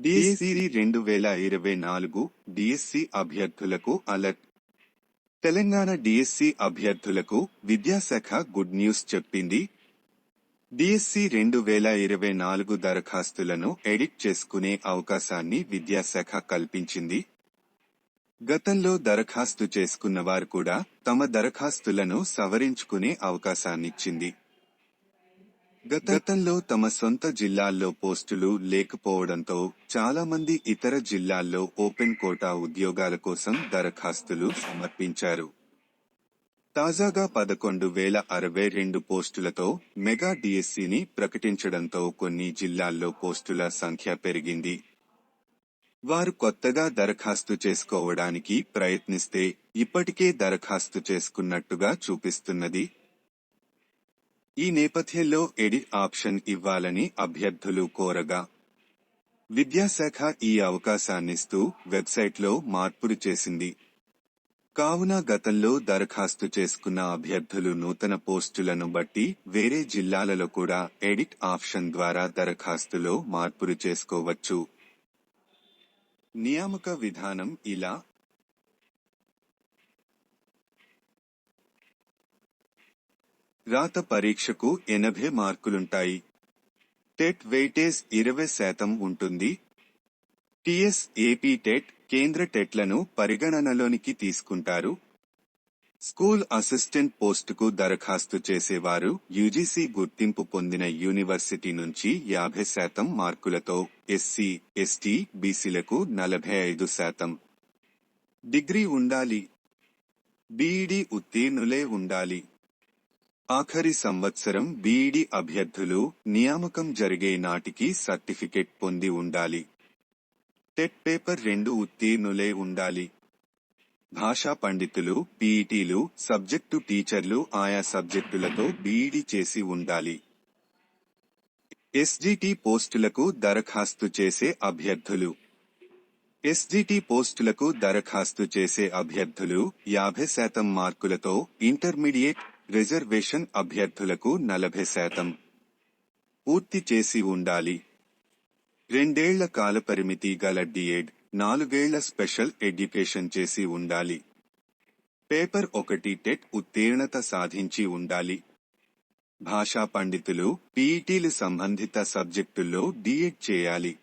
DSC రెండు వేల ఇరవై నాలుగు డిఎస్సి అభ్యర్థులకు అలర్ట్ తెలంగాణ డిఎస్సి అభ్యర్థులకు విద్యాశాఖ గుడ్ న్యూస్ చెప్పింది. డిఎస్సి రెండు వేల ఇరవై నాలుగు దరఖాస్తులను ఎడిట్ చేసుకునే అవకాశాన్ని విద్యాశాఖ కల్పించింది. గతంలో దరఖాస్తు చేసుకున్న వారు కూడా తమ దరఖాస్తులను సవరించుకునే అవకాశాన్నిచ్చింది. గతంలో తమ సొంత జిల్లాల్లో పోస్టులు లేకపోవడంతో చాలా మంది ఇతర జిల్లాల్లో ఓపెన్ కోటా ఉద్యోగాల కోసం దరఖాస్తులు సమర్పించారు. తాజాగా పదకొండు వేల అరవై రెండు పోస్టులతో మెగా డిఎస్సిని ప్రకటించడంతో కొన్ని జిల్లాల్లో పోస్టుల సంఖ్య పెరిగింది. వారు కొత్తగా దరఖాస్తు చేసుకోవడానికి ప్రయత్నిస్తే ఇప్పటికే దరఖాస్తు చేసుకున్నట్టుగా చూపిస్తున్నది ఈ నేపథ్యంలో ఎడిట్ ఆప్షన్ ఇవ్వాలని అభ్యర్థులు కోరగా విద్యాశాఖ ఈ అవకాశాన్నిస్తూ వెబ్సైట్లో మార్పులు చేసింది. కావున గతంలో దరఖాస్తు చేసుకున్న అభ్యర్థులు నూతన పోస్టులను బట్టి వేరే జిల్లాలలో కూడా ఎడిట్ ఆప్షన్ ద్వారా దరఖాస్తులో మార్పులు చేసుకోవచ్చు. నియామక విధానం ఇలా రాత పరీక్షకు ఎనభై మార్కులుంటాయి. టెట్ వెయిటేజ్ ఇరవై శాతం ఉంటుంది. టిఎస్ ఏపీ టెట్ కేంద్ర టెట్లను పరిగణనలోనికి తీసుకుంటారు. స్కూల్ అసిస్టెంట్ పోస్టుకు దరఖాస్తు చేసేవారు యూజీసీ గుర్తింపు పొందిన యూనివర్సిటీ నుంచి యాభై శాతం మార్కులతో ఎస్సీ ఎస్టీ బీసీలకు నలభై ఐదు శాతం. డిగ్రీ ఉండాలి. బీఈడీ ఉత్తీర్ణులే ఉండాలి. ఆఖరి సంవత్సరం బీఈడీ అభ్యర్థులు నియామకం జరిగే నాటికి సర్టిఫికెట్ పొంది ఉండాలి. టెట్ పేపర్ రెండు ఉత్తీర్ణులే ఉండాలి. భాషా పండితులు పీఈటీలు సబ్జెక్టు టీచర్లు ఆయా సబ్జెక్టులతో బీఈడీ చేసి ఉండాలి. ఎస్జిటి పోస్టులకు దరఖాస్తు చేసే అభ్యర్థులు. ఎస్జిటి పోస్టులకు దరఖాస్తు చేసే అభ్యర్థులు యాభై శాతం మార్కులతో ఇంటర్మీడియట్ రిజర్వేషన్ అభ్యర్థులకు నలభై శాతం. పూర్తి చేసి ఉండాలి. రెండేళ్ళ కాలపరిమితి గల డిఎడ్ నాలుగేళ్ళ స్పెషల్ ఎడ్యుకేషన్ చేసి ఉండాలి. పేపర్ ఒకటి టెట్ ఉత్తీర్ణత సాధించి ఉండాలి. భాషా పండితులు పీఈటీలు సంబంధిత సబ్జెక్టుల్లో డిఎడ్ చేయాలి.